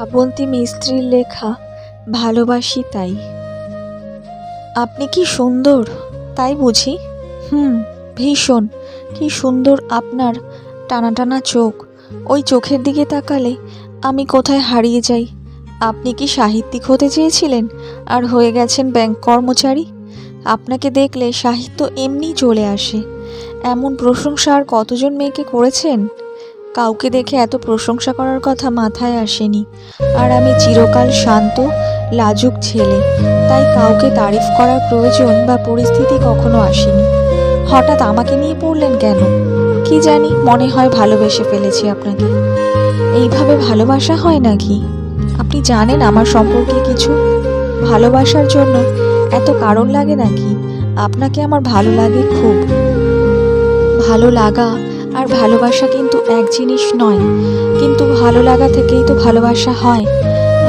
শ্রাবন্তী মিস্ত্রির লেখা, ভালোবাসি তাই। আপনি কি সুন্দর? তাই বুঝি। হুম, ভীষণ। কি সুন্দর আপনার টানা টানা চোখ। ওই চোখের দিকে তাকালে আমি কোথায় হারিয়ে যাই? আপনি কি সাহিত্যিক হতে চেয়েছিলেন আর হয়ে গেছেন ব্যাংক কর্মচারী? আপনাকে দেখলে সাহিত্য এমনি চলে আসে। এমন প্রশংসা আর কতজন মেয়েকে করেছেন? কাউকে দেখে এত প্রশংসা করার কথা মাথায় আসেনি। আর আমি চিরকাল শান্ত, লাজুক ছেলে, তাই কাউকে তারিফ করার প্রয়োজন বা পরিস্থিতি কখনো আসেনি। হঠাৎ আমাকে নিয়ে পড়লেন কেন? কি জানি, মনে হয় ভালোবেসে ফেলেছি আপনাকে। এইভাবে ভালোবাসা হয় নাকি? আপনি জানেন আমার সম্পর্কে কিছু? ভালোবাসার জন্য এত কারণ লাগে নাকি? আপনাকে আমার ভালো লাগে খুব। ভালো লাগা আর ভালোবাসা কিন্তু এক জিনিস নয়, কিন্তু ভালো লাগা থেকেই তো ভালোবাসা হয়।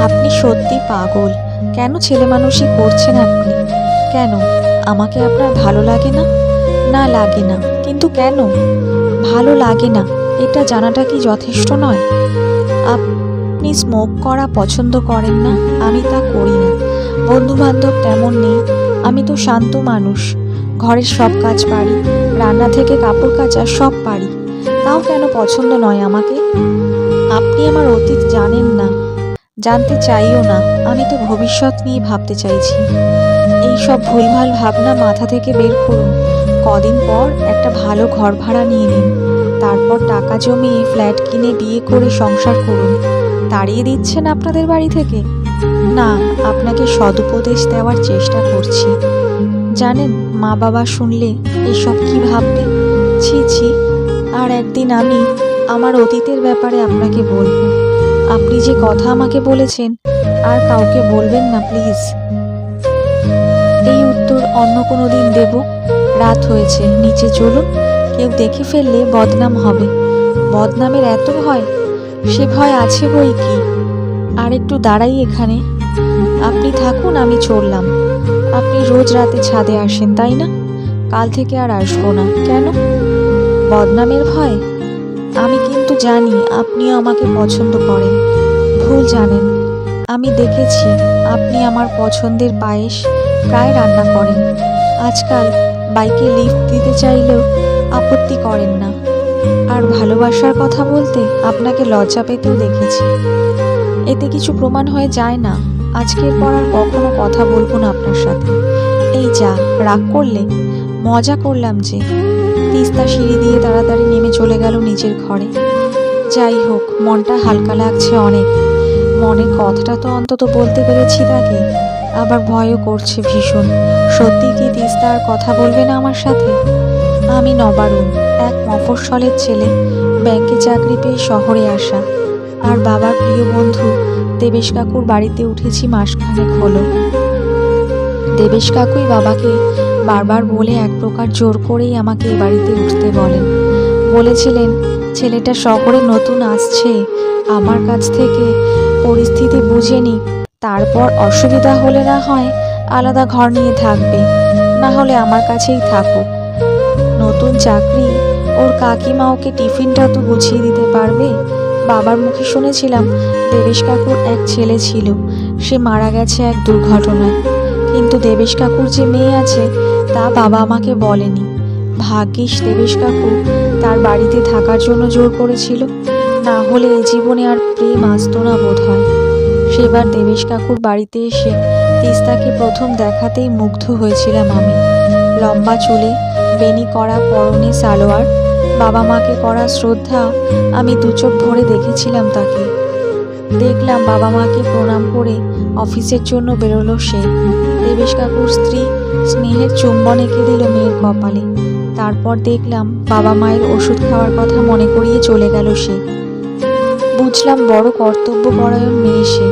আপনি সত্যি পাগল। কেন ছেলে মানুষই করছেন আপনি? কেন? আমাকে আপনার ভালো লাগে না? না লাগে না। কিন্তু কেন? ভালো লাগে না। এটা জানাটা কি যথেষ্ট নয়? আপনি স্মোক করা পছন্দ করেন না? আমি তা করি না। বন্ধু বান্ধব তেমন নেই। আমি তো শান্ত মানুষ। ঘরের সব কাজ পারি, রান্না থেকে কাপড় কাচা সব পারি। তাও কেন পছন্দ নয় আমাকে? আপনি আমার অতীত জানেন না, জানতে চাইও না, আমি তো ভবিষ্যৎ নিয়ে ভাবতে চাইছি। এই সব ভুলভাল ভাবনা মাথা থেকে বের করুন। কদিন পর একটা ভালো ঘর ভাড়া নিয়ে নিন। তারপর টাকা জমিয়ে ফ্ল্যাট কিনে বিয়ে করে সংসার করুন। তাড়িয়ে দিচ্ছেন আপনাদের বাড়ি থেকে? না, আপনাকে সদুপদেশ দেওয়ার চেষ্টা করছি। জানেন মা বাবা শুনলে এসব কি ভাববে? ছি ছি, আর একদিন আমি আমার অতীতের ব্যাপারে আপনাকে বলব। আপনি যে কথা আমাকে বলেছেন, আর কাউকে বলবেন না, প্লিজ। এই উত্তর অন্য কোনো দিন দেব। রাত হয়েছে, নিচে চলুন। কেউ দেখে ফেললে বদনাম হবে। বদনামের এত ভয়? সে ভয় আছে বই কি? আর একটু দাঁড়াই এখানে। আপনি থাকুন, আমি চললাম। আপনি রোজ রাতে ছাদে আসেন, তাই না? কাল থেকে আর আসব না। কেন? বদনামের ভয়? আমি কিন্তু জানি আপনিও আমাকে পছন্দ করেন। ভুল জানেন। আমি দেখেছি আপনি আমার পছন্দের পায়েস প্রায় রান্না করেন। আজকাল বাইকে লিফট দিতে চাইলেও আপত্তি করেন না। আর ভালোবাসার কথা বলতে আপনাকে লজ্জা পেতেও দেখেছি। এতে কিছু প্রমাণ হয়ে যায় না। আজকের পর আর কখনো কথা বলব না আপনার সাথে। এই যা, রাগ করলে? মজা করলাম যে। তিস্তা সিঁড়ি দিয়ে তাড়াতাড়ি নেমে চলে গেল নিজের ঘরে। যাই হোক, মনটা হালকা লাগছে অনেক। মনের কথাটা তো অন্তত বলতে পেরেছি তাকে। আবার ভয়ও করছে ভীষণ। সত্যি কি তিস্তা আর কথা বলবে না আমার সাথে? আমি নবারুণ, এক মফস্বলের ছেলে, ব্যাংকে চাকরি পেয়ে শহরে আসা। আর বাবার প্রিয় বন্ধু দেবেশ কাকুর বাড়িতে উঠেছি মাসখানেক হলো। দেবেশ কাকুই বাবাকে বারবার বলে এক প্রকার জোর করেই আমাকে এ বাড়িতে উঠতে বলেন। বলেছিলেন, ছেলেটা শহরে নতুন আসছে, আমার কাছ থেকে পরিস্থিতি বুঝে নি, তারপর অসুবিধা হলে না হয় আলাদা ঘর নিয়ে থাকবে, না হলে আমার কাছেই থাকুক। নতুন চাকরি, ওর কাকিমা ওকে টিফিনটা তো গুছিয়ে দিতে পারবে? বাবার মুখে শুনেছিলাম দেবেশ কাকুর এক ছেলে ছিল। সে মারা গেছে এক দুর্ঘটনায়। কিন্তু দেবেশ কাকুর যে মেয়ে আছে, তা বাবা আমাকে বলেনি। ভাগ্যিস দেবেশ কাকু তার বাড়িতে থাকার জন্য জোর করেছিল। না হলে এ জীবনে আর প্রেম আসতো না বোধ হয় সেবার দেবেশ কাকুর বাড়িতে এসে তিস্তাকে প্রথম দেখাতেই মুগ্ধ হয়েছিলাম আমি। লম্বা চুলে বেনি করা পরনে সালোয়ার বাবা মাকে করা শ্রদ্ধা আমি দু চোখ ভরে দেখেছিলাম তাকে। দেখলাম বাবা মাকে প্রণাম করে অফিসের জন্য বেরোলো সে। দেবেশ কাকুর স্ত্রী স্নেহের চুম্বন এঁকে দিল মেয়ের কপালে। তারপর দেখলাম বাবা মায়ের ওষুধ খাওয়ার কথা মনে করিয়ে চলে গেল সে। বুঝলাম বড় কর্তব্যপরায়ণ মেয়ে সে।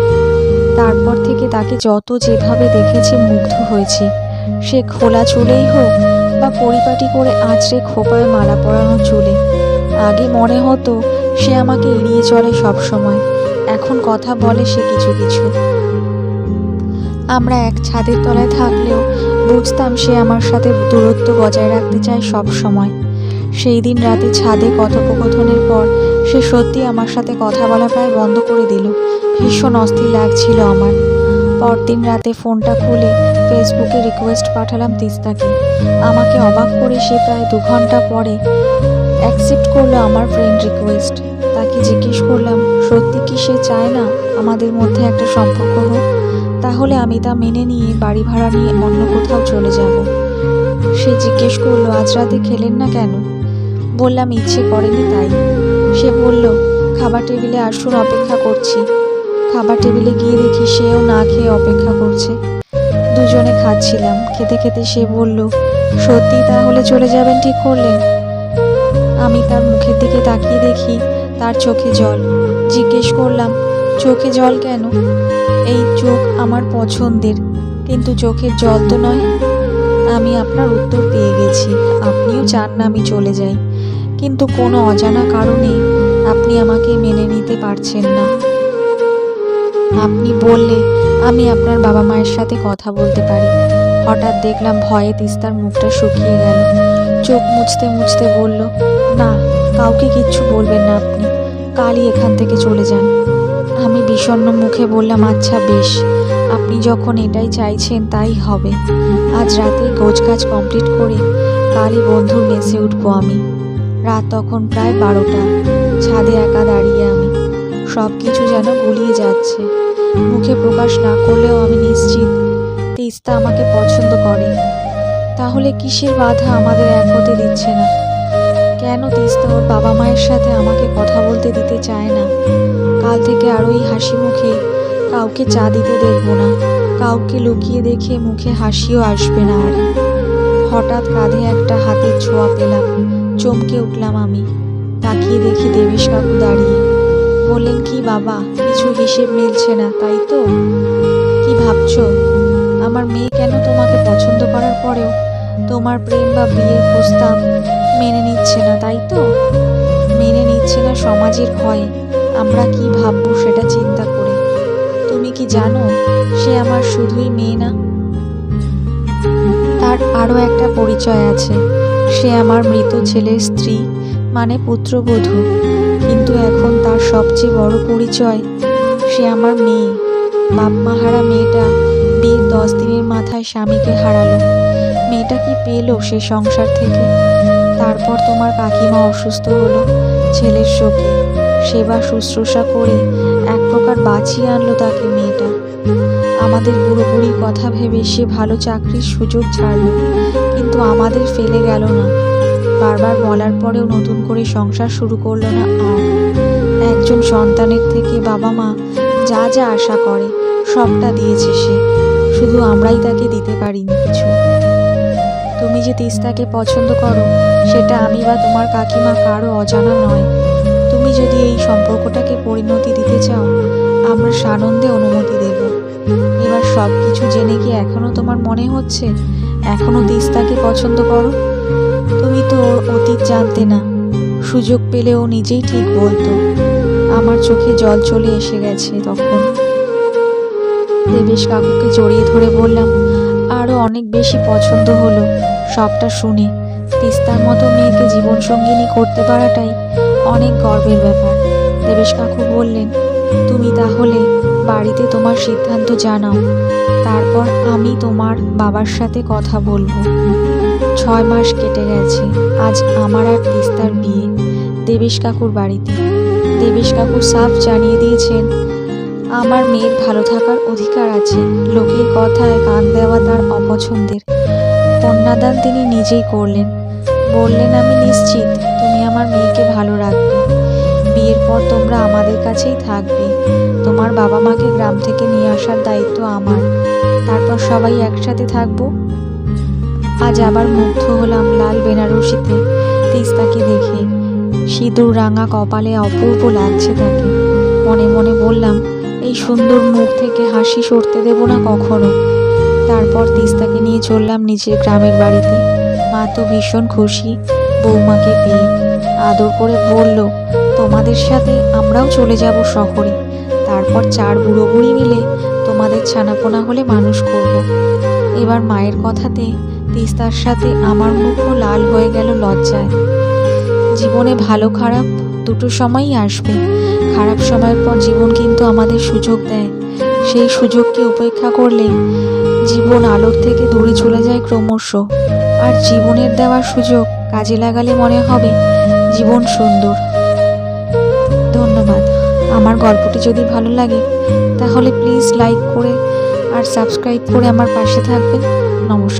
তারপর থেকে তাকে যত যেভাবে দেখেছি মুগ্ধ হয়েছে। সে খোলা চুলেই হোক বা পরিপাটি করে আঁচড়ে খোপায় মালা পরানো চুলে। আগে মনে হতো সে আমাকে এড়িয়ে চলে সব সময়। এখন কথা বলে সে কিছু কিছু। আমরা এক ছাদের তলায় থাকলেও বুঝতাম সে আমার সাথে দূরত্ব বজায় রাখতে চায় সব সময়। সেই দিন রাতে ছাদে কথোপকথনের পর সে সত্যি আমার সাথে কথা বলা প্রায় বন্ধ করে দিল। ভীষণ অস্থির লাগছিল আমার। পরদিন রাতে ফোনটা খুলে ফেসবুকে রিকোয়েস্ট পাঠালাম তিস্তাকে। আমাকে অবাক করে সে প্রায় দু ঘণ্টা পরে অ্যাকসেপ্ট করল আমার ফ্রেন্ড রিকোয়েস্ট তাকে জিজ্ঞেস করলাম, সত্যি কি সে চায় না আমাদের মধ্যে একটা সম্পর্ক হোক? তাহলে আমি তা মেনে নিয়ে বাড়ি ভাড়া নিয়ে অন্য কোথাও চলে যাব। সে জিজ্ঞেস করল, আজ রাতে খেলেন না কেন? বললাম, ইচ্ছে করেনি তাই। সে বলল, খাবার টেবিলে আসুন, অপেক্ষা করছি। খাবার টেবিলে গিয়ে দেখি সেও না খেয়ে অপেক্ষা করছে। দুজনে খাচ্ছিলাম। খেতে খেতে সে বলল, সত্যি তাহলে চলে যাবেন ঠিক করলেন আমি তার মুখের দিকে তাকিয়ে দেখি তার চোখে জল। জিজ্ঞেস করলাম, চোখে জল কেন? এই চোখ আমার পছন্দের, কিন্তু চোখের জল তো নয়। আমি আপনার উত্তর পেয়ে গেছি, আপনিও চান না আমি চলে যাই। কিন্তু কোনো অজানা কারণে আপনি আমাকে মেনে নিতে পারছেন না। আপনি বললে আমি আপনার বাবা মায়ের সাথে কথা বলতে পারি। হঠাৎ দেখলাম ভয়ে তিস্তার মুখটা শুকিয়ে গেল। চোখ মুছতে মুছতে বলল, না, কাউকে কিচ্ছু বলবেন না আপনি। কালই এখান থেকে চলে যান। আমি বিষণ্ণ মুখে বললাম আচ্ছা বেশ। আপনি যখন এটাই চাইছেন, তাই হবে। আজ রাতেই গোছগাছ কমপ্লিট করে কালই বন্ধুর মেসে উঠবো আমি। রাত তখন প্রায় বারোটা। ছাদে একা দাঁড়িয়ে আমি সব কিছু যেন গুলিয়ে যাচ্ছে। মুখে প্রকাশ না করলেও আমি নিশ্চিত তিস্তা আমাকে পছন্দ করে। তাহলে কিসের বাধা আমাদের এক হতে দিচ্ছে না? কেন তিস্তা ওর বাবা মায়ের সাথে আমাকে কথা বলতে দিতে চায় না? কাল থেকে আর ওই হাসি মুখে কাউকে চা দিতে দেখব না। কাউকে লুকিয়ে দেখে মুখে হাসিও আসবে না আর। হঠাৎ কাঁধে একটা হাতের ছোঁয়া পেলাম। চমকে উঠলাম আমি। তাকিয়ে দেখি দেবেশ কাকু দাঁড়িয়ে। বললেন, কি বাবা, কিছু হিসেব মিলছে না, তাই তো? কি ভাবছ? আমার মেয়ে কেন তোমাকে পছন্দ করার পরেও তোমার প্রেম বা বিয়ের প্রস্তাব মেনে নিচ্ছে না, তাই তো? মেনে নিচ্ছে না সমাজের ভয়ে। আমরা কি ভাববো সেটা চিন্তা করে। তুমি কি জানো, সে আমার শুধুই মেয়ে না? তার আরও একটা পরিচয় আছে। সে আমার মৃত ছেলের স্ত্রী মানে পুত্রবধূ। কিন্তু এখন তার সবচেয়ে বড় পরিচয়। সে আমার মেয়ে। বাপ মাহারা মেয়েটা বিয়ের দশ দিনের মাথায় স্বামীকে হারালো। মেয়েটা কি পেল সে সংসার থেকে? তারপর তোমার কাকিমা অসুস্থ হলো, ছেলের শোকে। সেবা শুশ্রূষা করে এক প্রকার বাঁচিয়ে আনলো তাকে মেয়েটা। আমাদের বুড়ির কথা ভেবে সে ভালো চাকরির সুযোগ ছাড়লো, কিন্তু আমাদের ফেলে গেল না। বারবার বলার পরেও নতুন করে সংসার শুরু করল না আর। একজন সন্তানের থেকে বাবা মা যা যা আশা করে, সবটা দিয়েছে সে। শুধু আমরাই তাকে দিতে পারিনি কিছু। তুমি যে তিস্তাকে পছন্দ করো, সেটা আমি বা তোমার কাকিমা কারও অজানা নয়। তুমি যদি এই সম্পর্কটাকে পরিণতি দিতে চাও, আমরা সানন্দে অনুমতি দেব। এবার সব কিছু জেনে কি এখনও তোমার মনে হচ্ছে? এখনও তিস্তাকে পছন্দ করো? তুমি তো ওর অতীত জানতে না। সুযোগ পেলে ও নিজেই ঠিক বলতো। আমার চোখে জল চলে এসে গেছে তখন। দেবেশ কাকুকে জড়িয়ে ধরে বললাম আরও অনেক বেশি পছন্দ হলো, সবটা শুনে। তিস্তার মতো মেয়েকে জীবনসঙ্গিনী করতে পারাটাই অনেক গর্বের ব্যাপার। দেবেশ কাকু বললেন, তুমি তাহলে বাড়িতে তোমার সিদ্ধান্ত জানাও। তারপর আমি তোমার বাবার সাথে কথা বলব। ছয় মাস কেটে গেছে, আজ আমার আর তিস্তার বিয়ে দেবেশ কাকুর বাড়িতে। দেবেশ কাকু সাফ জানিয়ে দিয়েছেন, আমার মেয়ের ভালো থাকার অধিকার আছে। লোকের কথায় কান দেওয়া তার অপছন্দের। কন্যাদান তিনি নিজেই করলেন। বললেন, আমি নিশ্চিত তুমি আমার মেয়েকে ভালো রাখবে। বিয়ের পর তোমরা আমাদের কাছেই থাকবে। তোমার বাবা মাকে গ্রাম থেকে নিয়ে আসার দায়িত্ব আমার। তারপর সবাই একসাথে থাকব? আজ আবার মুগ্ধ হলাম লাল বেনারসিতে। সিঁদুর রাঙা কপালে অপূর্ব লাগছে তাকে। মনে মনে বললাম, এই সুন্দর মুখ থেকে হাসি সরতে দেব না কখনো? তারপর তিস্তাকে নিয়ে চললাম নিজের গ্রামের বাড়িতে। মা তো ভীষণ খুশি, বৌমাকে পেয়ে। আদর করে বলল, তোমাদের সাথে আমরাও চলে যাব শহরে। তারপর চার বুড়ো বুড়ি মিলে তোমাদের ছানাপোনা হলে মানুষ করব। এবার মায়ের কথাতে তিস্তার সাথে আমার মুখও লাল হয়ে গেল লজ্জায়। জীবনে ভালো খারাপ দুটো সময়ই আসবে। খারাপ সময়ের পর জীবন কিন্তু আমাদের সুযোগ দেয়। সেই সুযোগকে উপেক্ষা করলে জীবন আলোর থেকে দূরে চলে যায় ক্রমশ। আর জীবনের দেওয়া সুযোগ কাজে লাগালে মনে হবে জীবন সুন্দর। ধন্যবাদ। আমার গল্পটি যদি ভালো লাগে, তাহলে প্লিজ লাইক করে আর সাবস্ক্রাইব করে আমার পাশে থাকবেন। নমস্কার।